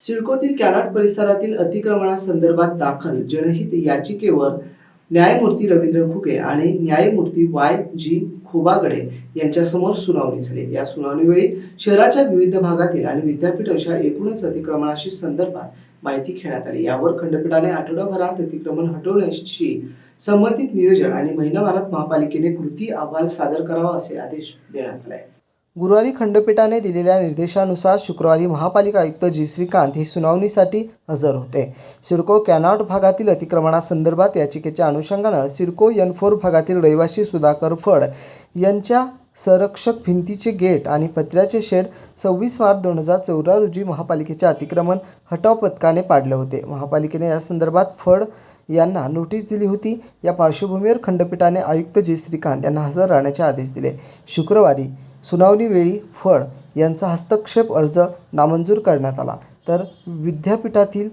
सिडकोतील cannot परिसरातील अतिक्रमणासंदर्भात दाखल जनहित याचिकेवर न्यायमूर्ती रवींद्र खुके आणि न्यायमूर्ती वाय जी खोबागडे यांच्यासमोर सुनावणी झाली. या सुनावणीवेळी शहराच्या विविध भागातील आणि विद्यापीठ अशा एकूणच अतिक्रमणाशी संदर्भात माहिती घेण्यात आली. यावर खंडपीठाने आठवडाभरात अतिक्रमण हटवण्याशी संबंधित नियोजन आणि महिनाभरात महापालिकेने कृती अहवाल सादर करावा असे आदेश देण्यात आले. गुरुवारी खंडपीठाने दिलेल्या निर्देशानुसार शुक्रवारी महापालिका आयुक्त जी. श्रीकांत ही सुनावणीसाठी हजर होते. सिडको कॅनॉट भागातील अतिक्रमणासंदर्भात याचिकेच्या अनुषंगानं सिडको एन फोर भागातील रहिवासी सुधाकर फड यांच्या संरक्षक भिंतीचे गेट आणि पत्र्याचे शेड सव्वीस मार्च दोन हजार चौदा रोजी महापालिकेचे अतिक्रमण हटाव पथकाने पाडले होते. महापालिकेने या संदर्भात फड यांना नोटीस दिली होती. या पार्श्वभूमीवर खंडपीठाने आयुक्त जी. श्रीकांत यांना हजर राहण्याचे आदेश दिले. शुक्रवारी सुनावणीवेळी फड यांचा हस्तक्षेप अर्ज नामंजूर करण्यात आला. तर विद्यापीठातील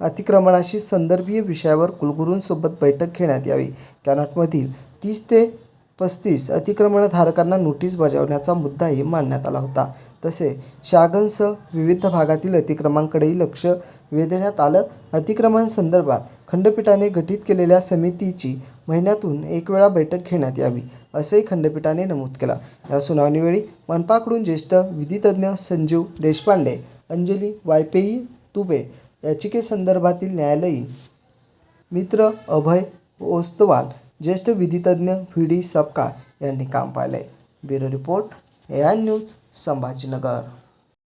अतिक्रमणाशी संदर्भीय विषयावर कुलगुरूंसोबत बैठक घेण्यात यावी. कॅनॉटमधील तीस ते पस्तीस अतिक्रमणधारकांना नोटीस बजावण्याचा मुद्दाही मांडण्यात आला होता. तसे शागनसह विविध भागातील अतिक्रमांकडेही लक्ष वेधण्यात आलं. अतिक्रमण संदर्भात खंडपीठाने गठीत केलेल्या समितीची महिन्यातून एक वेळा बैठक घेण्यात यावी असंही खंडपीठाने नमूद केलं. या सुनावणीवेळी मनपाकडून ज्येष्ठ विधितज्ञ संजीव देशपांडे अंजली वायपेयी तुबे याचिकेसंदर्भातील न्यायालयीन मित्र अभय ओस्तवाल ज्येष्ठ विधितज्ञ व्ही डी सपकाळ यांनी काम पाहिलंय. Bureau report A I news Sambhajinagar.